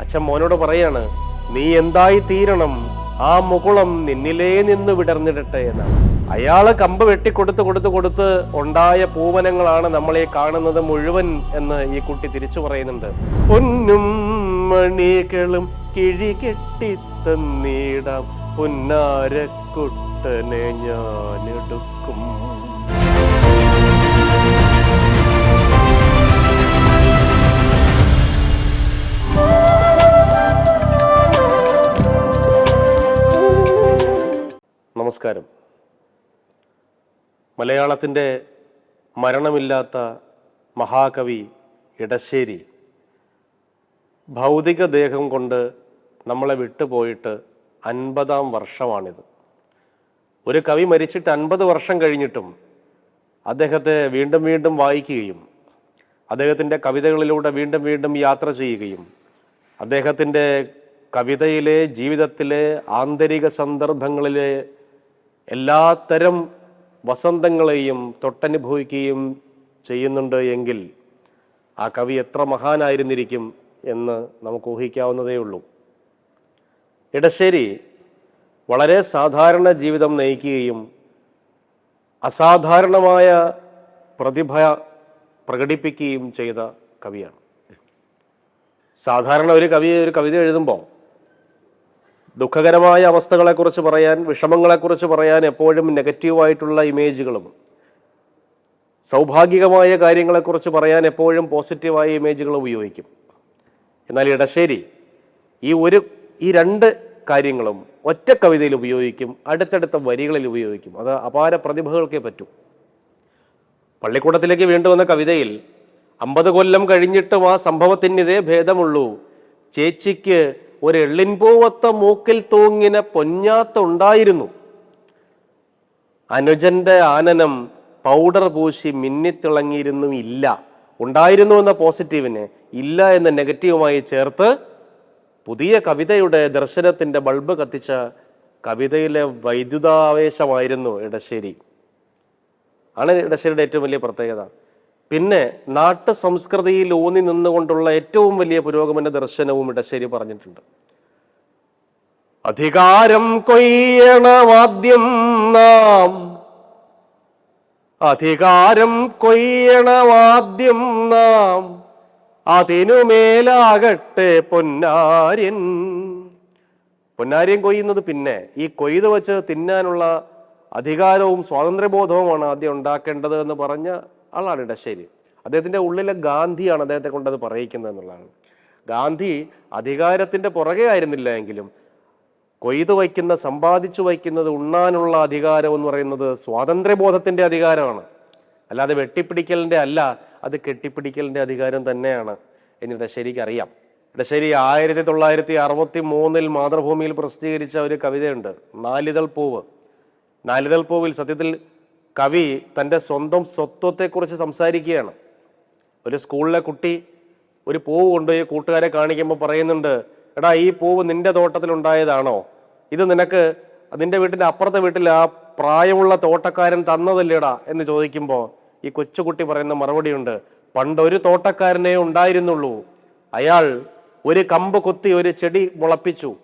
അച്ഛൻ മോനോട് പറയാണ് നീ എന്തായി തീരണം? ആ മുകുളം നിന്നിലേ നിന്ന് വിടർന്നിടട്ടെ എന്ന്. അയാൾ കമ്പ് വെട്ടി കൊടുത്ത് കൊടുത്ത് ഉണ്ടായ പൂവനങ്ങളാണ് നമ്മളെ കാണുന്നത് മുഴുവൻ എന്ന് ഈ കുട്ടി തിരിച്ചു പറയുന്നുണ്ട്. പൊന്നും മണികളും കിഴി കെട്ടിത്തന്നീടാം. പുന്നാരക്കുട്ടനെ ഞാനെടുക്കും. നമസ്കാരം. മലയാളത്തിന്റെ മരണമില്ലാത്ത മഹാകവി ഇടശ്ശേരി ഭൗതിക ദേഹം കൊണ്ട് നമ്മളെ വിട്ടുപോയിട്ട് അൻപതാം വർഷമാണിത്. ഒരു കവി മരിച്ചിട്ട് അൻപത് വർഷം കഴിഞ്ഞിട്ടും അദ്ദേഹത്തെ വീണ്ടും വീണ്ടും വായിക്കുകയും അദ്ദേഹത്തിന്റെ കവിതകളിലൂടെ വീണ്ടും വീണ്ടും യാത്ര ചെയ്യുകയും അദ്ദേഹത്തിന്റെ കവിതയിലെ ജീവിതത്തിലെ ആന്തരിക സന്ദർഭങ്ങളിലെ എല്ലാത്തരം വസന്തങ്ങളെയും തൊട്ടനുഭവിക്കുകയും ചെയ്യുന്നുണ്ട് എങ്കിൽ ആ കവി എത്ര മഹാനായിരുന്നിരിക്കും എന്ന് നമുക്ക് ഊഹിക്കാവുന്നതേ ഉള്ളൂ. ഇടശ്ശേരി വളരെ സാധാരണ ജീവിതം നയിക്കുകയും അസാധാരണമായ പ്രതിഭ പ്രകടിപ്പിക്കുകയും ചെയ്ത കവിയാണ്. സാധാരണ ഒരു കവി ഒരു കവിത എഴുതുമ്പോൾ ദുഃഖകരമായ അവസ്ഥകളെക്കുറിച്ച് പറയാൻ വിഷമങ്ങളെക്കുറിച്ച് പറയാൻ എപ്പോഴും നെഗറ്റീവായിട്ടുള്ള ഇമേജുകളും സൗഭാഗ്യകമായ കാര്യങ്ങളെക്കുറിച്ച് പറയാൻ എപ്പോഴും പോസിറ്റീവായ ഇമേജുകൾ ഉപയോഗിക്കും. എന്നാൽ ഇടശ്ശേരി ഈ ഒരു ഈ രണ്ട് കാര്യങ്ങളും ഒറ്റ കവിതയിൽ ഉപയോഗിക്കും അടുത്തടുത്ത വരികളിൽ ഉപയോഗിക്കും. അത് അപാര പ്രതിഭകൾക്കേ പറ്റൂ. പള്ളിക്കൂടത്തിലേക്ക് വീണ്ടുവന്ന കവിതയിൽ അമ്പത് കൊല്ലം കഴിഞ്ഞിട്ടും ആ സംഭവത്തിനിതേ ഭേദമുള്ളൂ. ചേച്ചിക്ക് ഒരു എള്ളിൻപൂവത്ത മൂക്കിൽ തൂങ്ങിന പൊന്നാത്ത ഉണ്ടായിരുന്നു. അനുജന്റെ ആനനം പൗഡർ പൂശി മിന്നിത്തിളങ്ങിയിരുന്നു ഇല്ല. ഉണ്ടായിരുന്നു എന്ന പോസിറ്റീവിനെ ഇല്ല എന്ന നെഗറ്റീവുമായി ചേർത്ത് പുതിയ കവിതയുടെ ദർശനത്തിന്റെ ബൾബ് കത്തിച്ച കവിതയിലെ വൈദ്യുതാവേശമായിരുന്നു ഇടശ്ശേരി. ആണ് ഇടശ്ശേരിയുടെ ഏറ്റവും വലിയ പ്രത്യേകത. പിന്നെ നാട്ടു സംസ്കൃതിയിൽ ഊന്നി നിന്നുകൊണ്ടുള്ള ഏറ്റവും വലിയ പുരോഗമന ദർശനവും ഇടശ്ശേരി പറഞ്ഞിട്ടുണ്ട്. അധികാരം കൊയ്യണമാദ്യം നാം. അധികാരം കൊയ്യണമാദ്യം നാം. അതിനുമേലാകട്ടെ പൊന്നാര്യൻ. പൊന്നാര്യൻ കൊയ്യുന്നത് പിന്നെ ഈ കൊയ്ത് വെച്ച് തിന്നാനുള്ള അധികാരവും സ്വാതന്ത്ര്യബോധവുമാണ് ആദ്യം ഉണ്ടാക്കേണ്ടത് എന്ന് പറഞ്ഞ ആളാണ് ഇടശ്ശേരി. അദ്ദേഹത്തിന്റെ ഉള്ളിലെ ഗാന്ധിയാണ് അദ്ദേഹത്തെ കൊണ്ടത് പറയിക്കുന്നത് എന്നുള്ളതാണ്. ഗാന്ധി അധികാരത്തിന്റെ പുറകെ ആയിരുന്നില്ല എങ്കിലും കൊയ്ത് വയ്ക്കുന്ന സമ്പാദിച്ചു വയ്ക്കുന്നത് ഉണ്ണാനുള്ള അധികാരം എന്ന് പറയുന്നത് സ്വാതന്ത്ര്യബോധത്തിന്റെ അധികാരമാണ്. അല്ലാതെ വെട്ടിപ്പിടിക്കലിന്റെ അല്ല അത് കെട്ടിപ്പിടിക്കലിന്റെ അധികാരം തന്നെയാണ് എന്ന് ഇടശ്ശേരിക്ക് അറിയാം. ഇടശ്ശേരി ആയിരത്തി തൊള്ളായിരത്തി അറുപത്തി മൂന്നിൽ മാതൃഭൂമിയിൽ പ്രസിദ്ധീകരിച്ച ഒരു കവിതയുണ്ട് നാലിതൾ പൂവ്. നാലിതൾ പൂവിൽ സത്യത്തിൽ കവി തന്റെ സ്വന്തം സ്വത്വത്തെക്കുറിച്ച് സംസാരിക്കുകയാണ്. ഒരു സ്കൂളിലെ കുട്ടി ഒരു പൂവ് കൊണ്ടുപോയി കൂട്ടുകാരെ കാണിക്കുമ്പോൾ പറയുന്നുണ്ട് എടാ ഈ പൂവ് നിന്റെ തോട്ടത്തിലുണ്ടായതാണോ? ഇത് നിനക്ക് നിന്റെ വീട്ടിന്റെ അപ്പുറത്തെ വീട്ടിൽ ആ പ്രായമുള്ള തോട്ടക്കാരൻ തന്നതല്ലേടാ? എന്ന് ചോദിക്കുമ്പോൾ ഈ കൊച്ചുകുട്ടി പറയുന്ന മറുപടിയുണ്ട് പണ്ടൊരു തോട്ടക്കാരനെ ഉണ്ടായിരുന്നുള്ളൂ. അയാൾ ഒരു കമ്പ് കുത്തി ഒരു ചെടി മുളപ്പിച്ചു.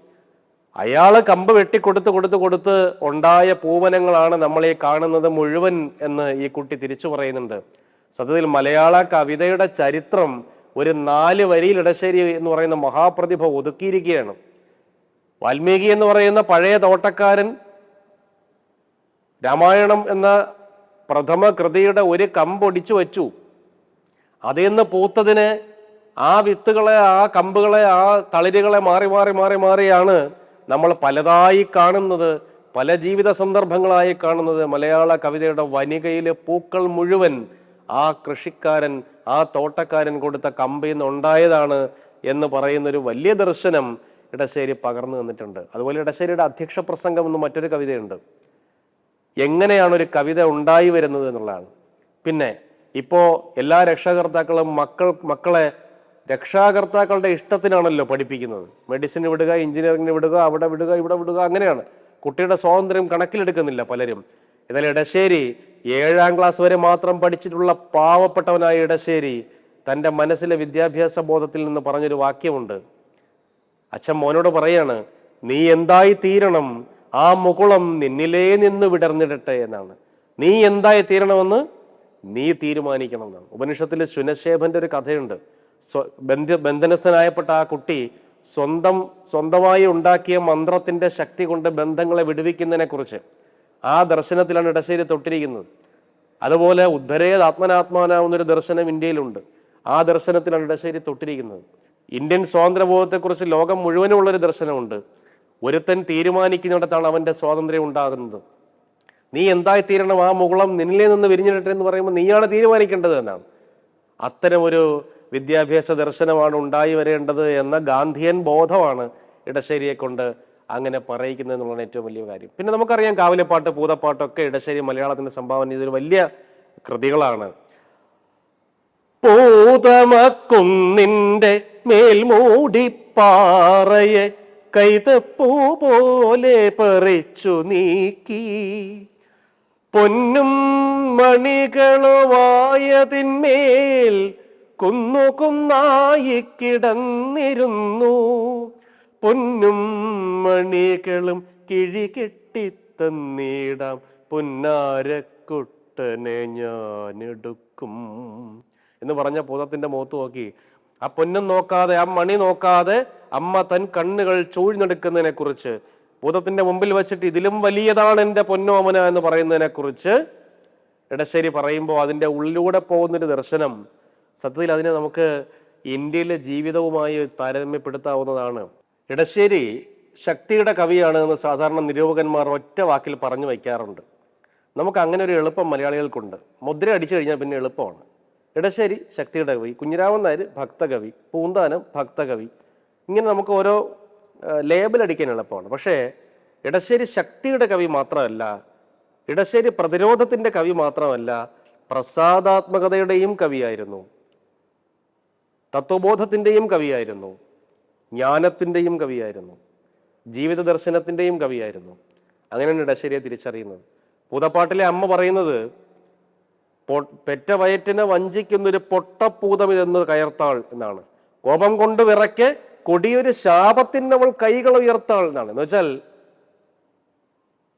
അയാൾ കമ്പ് വെട്ടിക്കൊടുത്ത് കൊടുത്ത് കൊടുത്ത് കൊടുത്ത് ഉണ്ടായ പൂവനങ്ങളാണ് നമ്മളീ കാണുന്നത് മുഴുവൻ എന്ന് ഈ കുട്ടി തിരിച്ചു പറയുന്നുണ്ട്. സത്യത്തിൽ മലയാള കവിതയുടെ ചരിത്രം ഒരു നാല് വരിയിൽ ഇടശ്ശേരി എന്ന് പറയുന്ന മഹാപ്രതിഭ ഒതുക്കിയിരിക്കുകയാണ്. വാൽമീകി എന്ന് പറയുന്ന പഴയ തോട്ടക്കാരൻ രാമായണം എന്ന പ്രഥമ കൃതിയുടെ ഒരു കമ്പൊടിച്ചു വച്ചു. അതിൽ നിന്ന് പൂത്തതിന് ആ വിത്തുകളെ ആ കമ്പുകളെ ആ തളിരുകളെ മാറി മാറി മാറി മാറിയാണ് നമ്മൾ പലതായി കാണുന്നത് പല ജീവിത സന്ദർഭങ്ങളായി കാണുന്നത് മലയാള കവിതയുടെ വനികയിലെ പൂക്കൾ മുഴുവൻ ആ കൃഷിക്കാരൻ ആ തോട്ടക്കാരൻ കൊടുത്ത കമ്പിൽ നിന്ന് ഉണ്ടായതാണ് എന്ന് പറയുന്നൊരു വലിയ ദർശനം ഇടശ്ശേരി പകർന്നു തന്നിട്ടുണ്ട്. അതുപോലെ ഇടശ്ശേരിയുടെ അധ്യക്ഷ പ്രസംഗം എന്ന് മറ്റൊരു കവിതയുണ്ട്. എങ്ങനെയാണ് ഒരു കവിത ഉണ്ടായി വരുന്നത് എന്നുള്ളതാണ്. പിന്നെ ഇപ്പോൾ എല്ലാ രക്ഷകർത്താക്കളും മക്കൾ മക്കളെ രക്ഷാകർത്താക്കളുടെ ഇഷ്ടത്തിനാണല്ലോ പഠിപ്പിക്കുന്നത്. മെഡിസിന് വിടുക എഞ്ചിനീയറിംഗിന് വിടുക അവിടെ വിടുക ഇവിടെ വിടുക അങ്ങനെയാണ്. കുട്ടിയുടെ സ്വാതന്ത്ര്യം കണക്കിലെടുക്കുന്നില്ല പലരും. എന്നാൽ ഇടശ്ശേരി ഏഴാം ക്ലാസ് വരെ മാത്രം പഠിച്ചിട്ടുള്ള പാവപ്പെട്ടവനായ ഇടശ്ശേരി തന്റെ മനസ്സിലെ വിദ്യാഭ്യാസ ബോധത്തിൽ നിന്ന് പറഞ്ഞൊരു വാക്യമുണ്ട്. അച്ഛൻ മോനോട് പറയാണ് നീ എന്തായി തീരണം? ആ മുകുളം നിന്നിലേ നിന്ന് വിടർന്നിടട്ടെ എന്നാണ്. നീ എന്തായി തീരണമെന്ന് നീ തീരുമാനിക്കണം എന്നാണ്. ഉപനിഷത്തിൽ ശുനശേഖന്റെ ഒരു കഥയുണ്ട്. ബന്ധ ബന്ധനസ്ഥനായപ്പെട്ട ആ കുട്ടി സ്വന്തം സ്വന്തമായി ഉണ്ടാക്കിയ മന്ത്രത്തിന്റെ ശക്തി കൊണ്ട് ബന്ധങ്ങളെ വിടുവിക്കുന്നതിനെ കുറിച്ച് ആ ദർശനത്തിലാണ് ഇടശ്ശേരി തൊട്ടിരിക്കുന്നത്. അതുപോലെ ഉദ്ധരേത് ആത്മനാത്മാനാവുന്നൊരു ദർശനം ഇന്ത്യയിലുണ്ട്. ആ ദർശനത്തിലാണ് ഇടശ്ശേരി തൊട്ടിരിക്കുന്നത്. ഇന്ത്യൻ സ്വാതന്ത്ര്യബോധത്തെക്കുറിച്ച് ലോകം മുഴുവനുമുള്ളൊരു ദർശനമുണ്ട്. ഒരുത്തൻ തീരുമാനിക്കുന്നിടത്താണ് അവന്റെ സ്വാതന്ത്ര്യം ഉണ്ടാകുന്നത്. നീ എന്തായി തീരണം ആ മുകുളം നിന്നിലേ നിന്ന് വിരിഞ്ഞിടട്ടെ എന്ന് പറയുമ്പോൾ നീയാണ് തീരുമാനിക്കേണ്ടത് എന്നാണ്. അത്തരം ഒരു വിദ്യാഭ്യാസ ദർശനമാണ് ഉണ്ടായി വരേണ്ടത് എന്ന ഗാന്ധിയൻ ബോധമാണ് ഇടശ്ശേരിയെ കൊണ്ട് അങ്ങനെ പറയിക്കുന്നത് എന്നുള്ളതാണ് ഏറ്റവും വലിയ കാര്യം. പിന്നെ നമുക്കറിയാം കാവിലെപ്പാട്ട് പൂതപ്പാട്ടൊക്കെ ഇടശ്ശേരി മലയാളത്തിന്റെ സംഭാവന ചെയ്തൊരു വലിയ കൃതികളാണ്. പൂതമക്കുന്നിന്റെ മേൽമൂടിപ്പാറയെ കൈതപ്പൂ പോലെ പറിച്ചു നീക്കി. പൊന്നും മണികളുമായതിന്മേൽ കുന്നു കുന്നായി കിടന്നിരുന്നു. പൊന്നും മണികളും കിഴികെട്ടിത്തന്നിടാം പൊന്നാരക്കുട്ടനെ ഞാനെടുക്കും. എന്ന് പറഞ്ഞ പൂതത്തിന്റെ മുഖത്ത് നോക്കി. ആ പൊന്നും നോക്കാതെ ആ മണി നോക്കാതെ അമ്മ തൻ കണ്ണുകൾ ചൂഴ്ന്നെടുക്കുന്നതിനെ കുറിച്ച് ഭൂതത്തിന്റെ മുമ്പിൽ വെച്ചിട്ട് ഇതിലും വലിയതാണ് എന്റെ പൊന്നോമന എന്ന് പറയുന്നതിനെ കുറിച്ച് ഇടശ്ശേരി പറയുമ്പോൾ അതിന്റെ ഉള്ളിലൂടെ പോകുന്നൊരു ദർശനം സത്യത്തിൽ അതിനെ നമുക്ക് ഇന്ത്യയിലെ ജീവിതവുമായി താരതമ്യപ്പെടുത്താവുന്നതാണ്. ഇടശ്ശേരി ശക്തിയുടെ കവിയാണ് എന്ന് സാധാരണ നിരൂപകന്മാർ ഒറ്റ വാക്കിൽ പറഞ്ഞു വയ്ക്കാറുണ്ട്. നമുക്ക് അങ്ങനെ ഒരു എളുപ്പം മലയാളികൾക്കുണ്ട്. മുദ്ര അടിച്ചു കഴിഞ്ഞാൽ പിന്നെ എളുപ്പമാണ്. ഇടശ്ശേരി ശക്തിയുടെ കവി കുഞ്ഞിരാമൻ നായർ ഭക്തകവി പൂന്താനം ഭക്തകവി. ഇങ്ങനെ നമുക്ക് ഓരോ ലേബൽ അടിക്കാൻ എളുപ്പമാണ്. പക്ഷേ ഇടശ്ശേരി ശക്തിയുടെ കവി മാത്രമല്ല ഇടശ്ശേരി പ്രതിരോധത്തിന്റെ കവി മാത്രമല്ല പ്രസാദാത്മകതയുടെയും കവിയായിരുന്നു. തത്വബോധത്തിന്റെയും കവിയായിരുന്നു. ജ്ഞാനത്തിന്റെയും കവിയായിരുന്നു. ജീവിത ദർശനത്തിന്റെയും കവിയായിരുന്നു. അങ്ങനെയാണ് ഇടശ്ശേരിയെ തിരിച്ചറിയുന്നത്. പൂതപ്പാട്ടിലെ അമ്മ പറയുന്നത് പെറ്റ വയറ്റിനെ വഞ്ചിക്കുന്നൊരു പൊട്ടപ്പൂതം ഇതെന്ന് കയർത്താൾ എന്നാണ്. കോപം കൊണ്ട് വിറയ്ക്ക് കൊടിയൊരു ശാപത്തിനവൾ കൈകൾ ഉയർത്താൾ എന്നാണ്. എന്ന് വെച്ചാൽ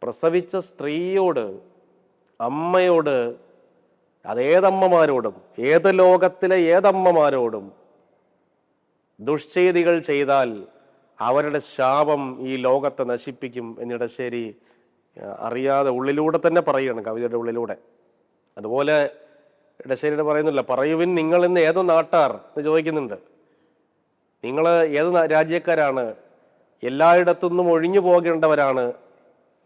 പ്രസവിച്ച സ്ത്രീയോട് അമ്മയോട് അതേതമ്മമാരോടും ഏത് ലോകത്തിലെ ഏതമ്മമാരോടും ദുഷ്ചെയ്തികൾ ചെയ്താൽ അവരുടെ ശാപം ഈ ലോകത്തെ നശിപ്പിക്കും എന്നിടശ്ശേരി ശരി അറിയാതെ ഉള്ളിലൂടെ തന്നെ പറയുകയാണ് കവിതയുടെ ഉള്ളിലൂടെ. അതുപോലെ ഇടശ്ശേരിയുടെ പറയുന്നില്ല പറയുവിൻ നിങ്ങൾ ഇന്ന് ഏതോ നാട്ടാർ? എന്ന് ചോദിക്കുന്നുണ്ട്. നിങ്ങൾ ഏത് രാജ്യക്കാരാണ്? എല്ലായിടത്തു നിന്നും ഒഴിഞ്ഞു പോകേണ്ടവരാണ്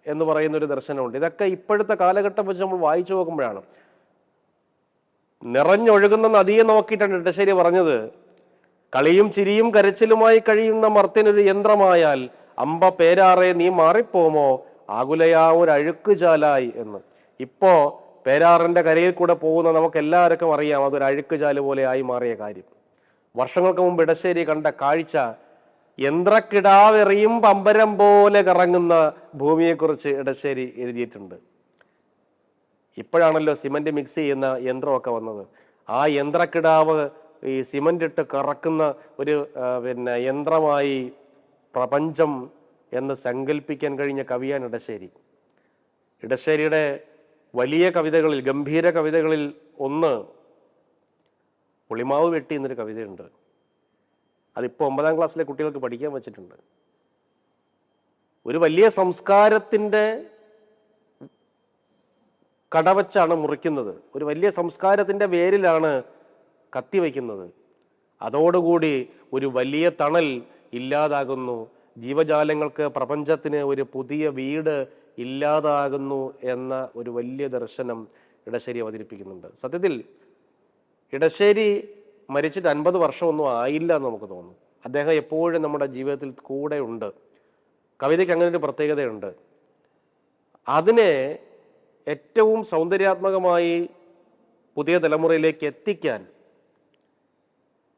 എന്ന് പറയുന്നൊരു ദർശനമുണ്ട്. ഇതൊക്കെ ഇപ്പോഴത്തെ കാലഘട്ടം വെച്ച് നമ്മൾ വായിച്ചു നോക്കുമ്പോഴാണ്. നിറഞ്ഞൊഴുകുന്ന നദിയെ നോക്കിയിട്ടാണ് ഇടശ്ശേരി പറഞ്ഞത്. കളിയും ചിരിയും കരച്ചിലുമായി കഴിയുന്ന മർത്തിനൊരു യന്ത്രമായാൽ അമ്പ പേരാറെ നീ മാറിപ്പോമോ? ആകുലയാ ഒരു അഴുക്കുചാലായി എന്ന്. ഇപ്പോ പേരാറിന്റെ കരയിൽ കൂടെ പോകുന്ന നമുക്ക് എല്ലാവർക്കും അറിയാം അതൊരു അഴുക്കുചാൽ പോലെ ആയി മാറിയ കാര്യം. വർഷങ്ങൾക്ക് മുമ്പ് ഇടശ്ശേരി കണ്ട കാഴ്ച യന്ത്രക്കിടാവെറിയും പമ്പരം പോലെ കറങ്ങുന്ന ഭൂമിയെക്കുറിച്ച് ഇടശ്ശേരി എഴുതിയിട്ടുണ്ട്. ഇപ്പോഴാണല്ലോ സിമന്റ് മിക്സ് ചെയ്യുന്ന യന്ത്രമൊക്കെ വന്നത്. ആ യന്ത്രക്കിടാവ് ഈ സിമന്റ് ഇട്ട് കറക്കുന്ന ഒരു പിന്നെ യന്ത്രമായി പ്രപഞ്ചം എന്ന് സങ്കല്പിക്കാൻ കഴിഞ്ഞ കവിയാണ് ഇടശ്ശേരി. ഇടശ്ശേരിയുടെ വലിയ കവിതകളിൽ ഗംഭീര കവിതകളിൽ ഒന്ന് പുളിമാവ് വെട്ടി എന്നൊരു കവിതയുണ്ട്. അതിപ്പോൾ ഒമ്പതാം ക്ലാസ്സിലെ കുട്ടികൾക്ക് പഠിക്കാൻ വെച്ചിട്ടുണ്ട്. ഒരു വലിയ സംസ്കാരത്തിന്റെ കടവച്ചാണ് മുറിക്കുന്നത്. ഒരു വലിയ സംസ്കാരത്തിന്റെ വേരിലാണ് കത്തി വയ്ക്കുന്നത് അതോടുകൂടി ഒരു വലിയ തണൽ ഇല്ലാതാകുന്നു. ജീവജാലങ്ങൾക്ക് പ്രപഞ്ചത്തിന് ഒരു പുതിയ വീട് ഇല്ലാതാകുന്നു എന്ന ഒരു വലിയ ദർശനം ഇടശ്ശേരി അവതരിപ്പിക്കുന്നുണ്ട്. സത്യത്തിൽ ഇടശ്ശേരി മരിച്ചിട്ട് അൻപത് വർഷമൊന്നും ആയില്ല എന്ന് നമുക്ക് തോന്നും. അദ്ദേഹം എപ്പോഴും നമ്മുടെ ജീവിതത്തിൽ കൂടെ ഉണ്ട്. കവിതയ്ക്ക് അങ്ങനെ ഒരു പ്രത്യേകതയുണ്ട്. അതിനെ ഏറ്റവും സൗന്ദര്യാത്മകമായി പുതിയ തലമുറയിലേക്ക് എത്തിക്കാൻ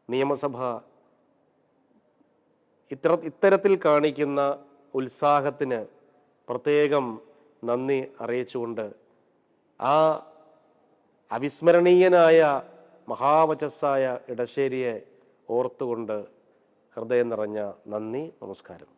നിയമസഭ ഇത്ര ഇത്തരത്തിൽ കാണിക്കുന്ന ഉത്സാഹത്തിന് പ്രത്യേകം നന്ദി അറിയിച്ചുകൊണ്ട് ആ അവിസ്മരണീയനായ മഹാവചസ്സായ ഇടശ്ശേരിയെ ഓർത്തുകൊണ്ട് ഹൃദയം നിറഞ്ഞ നന്ദി നമസ്കാരം.